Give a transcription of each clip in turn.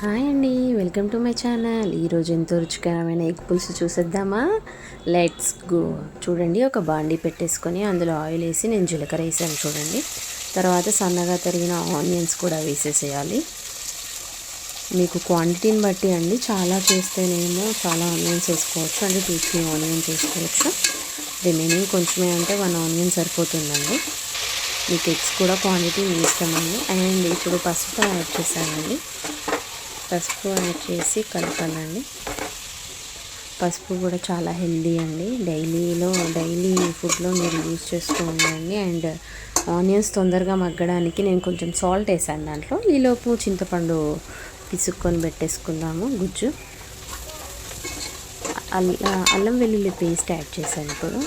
Hi అండి welcome to my channel. ఈరోజు ఎంతో రుచికరమైన ఎగ్ పులుసు చూసేద్దామా? Let's go. చూడండి ఒక బాండీ పెట్టేసుకొని అందులో ఆయిల్ వేసి నేను జీలకర్ర వేసాను చూడండి. తర్వాత సన్నగా తరిగిన ఆనియన్స్ కూడా వేసేసేయాలి. మీకు క్వాంటిటీని బట్టి అండి చాలా చేస్తేనేమో చాలా ఆనియన్స్ వేసుకోవచ్చు అంటే టూ త్రీ ఆనియన్స్ వేసుకోవచ్చు. రిమైనింగ్ కొంచెమే అంటే వన్ ఆనియన్ సరిపోతుందండి. మీకు ఎగ్స్ కూడా క్వాంటిటీ ఇష్టమండి. అండ్ ఇప్పుడు పసుపు యాడ్ చేశానండి. పసుపు యాడ్ చేసి కలపాలండి. పసుపు కూడా చాలా హెల్దీ అండి. డైలీలో డైలీ ఫుడ్లో మీరు యూజ్ చేస్తూ ఉండండి అండ్ ఆనియన్స్ తొందరగా మగ్గడానికి నేను కొంచెం సాల్ట్ వేసాను దాంట్లో. ఈలోపు చింతపండు పిసుక్కొని పెట్టేసుకుందాము గుజ్జు. అల్లం వెల్లుల్లి పేస్ట్ యాడ్ చేశాను ఇప్పుడు.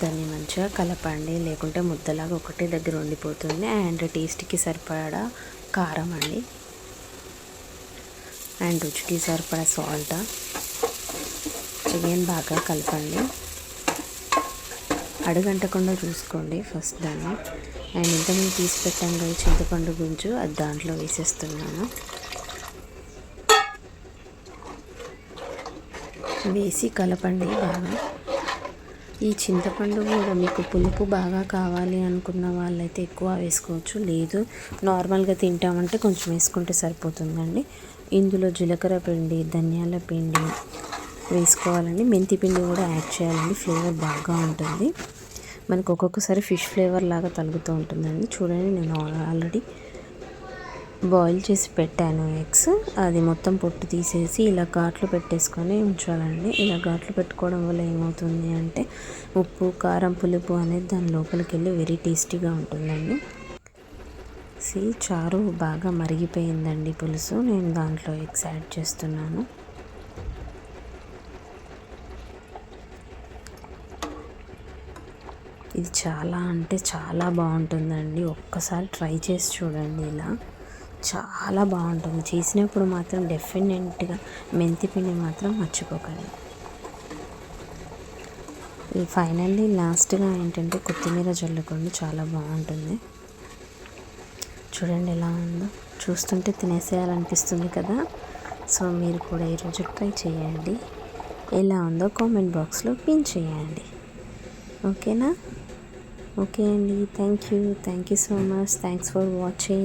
దాన్ని మంచిగా కలపండి. లేకుంటే ముద్దలాగా ఒకటే దగ్గర ఉండిపోతుంది. అండ్ టేస్ట్కి సరిపడా కారం అండి. అండ్ రుచికి సరిపడా సాల్ట్. చికెన్ బాగా కలపండి. అడుగంటకుండా చూసుకోండి ఫస్ట్ దాన్ని. అండ్ ఇంతకుముందు తీసి పెట్టాం కదా చింతపండు గుంజు అది దాంట్లో వేసేస్తున్నాను. వేసి కలపండి బాగా. ఈ చింతపండు కూడా మీకు పులుపు బాగా కావాలి అనుకున్న వాళ్ళైతే ఎక్కువ వేసుకోవచ్చు. లేదు నార్మల్గా తింటామంటే కొంచెం వేసుకుంటే సరిపోతుందండి. ఇందులో జీలకర్ర పిండి ధనియాల పిండి వేసుకోవాలండి. మెంతి పిండి కూడా యాడ్ చేయాలండి. ఫ్లేవర్ బాగా ఉంటుంది. మనకు ఒక్కొక్కసారి ఫిష్ ఫ్లేవర్ లాగా తలుగుతూ ఉంటుందండి. చూడండి నేను ఆల్రెడీ బాయిల్ చేసి పెట్టాను ఎగ్స్. అది మొత్తం పొట్టు తీసేసి ఇలా ఘాట్లు పెట్టేసుకొని ఉంచాలండి. ఇలా ఘాట్లు పెట్టుకోవడం వల్ల ఏమవుతుంది అంటే ఉప్పు కారం పులుపు అనేది దాని లోపలికి వెళ్ళి వెరీ టేస్టీగా ఉంటుందండి. సి చారు బాగా మరిగిపోయిందండి పులుసు. నేను దాంట్లో ఎగ్స్ యాడ్ చేస్తున్నాను. ఇది చాలా అంటే చాలా బాగుంటుందండి. ఒక్కసారి ట్రై చేసి చూడండి ఇలా. చాలా బాగుంటుంది. చేసినప్పుడు మాత్రం డెఫినెట్గా మెంతిపిండి మాత్రం మర్చిపోకండి. ఈ ఫైనల్లీ లాస్ట్గా ఏంటంటే కొత్తిమీర చల్లుకోండి చాలా బాగుంటుంది. చూడండి ఎలా ఉందో. చూస్తుంటే తినేసేయాలనిపిస్తుంది కదా. సో మీరు కూడా ఈరోజు ట్రై చేయండి. ఎలా ఉందో కామెంట్ బాక్స్లో పిన్ చేయండి. ఓకేనా? ఓకే అండి. Thank you thank you so much thanks for watching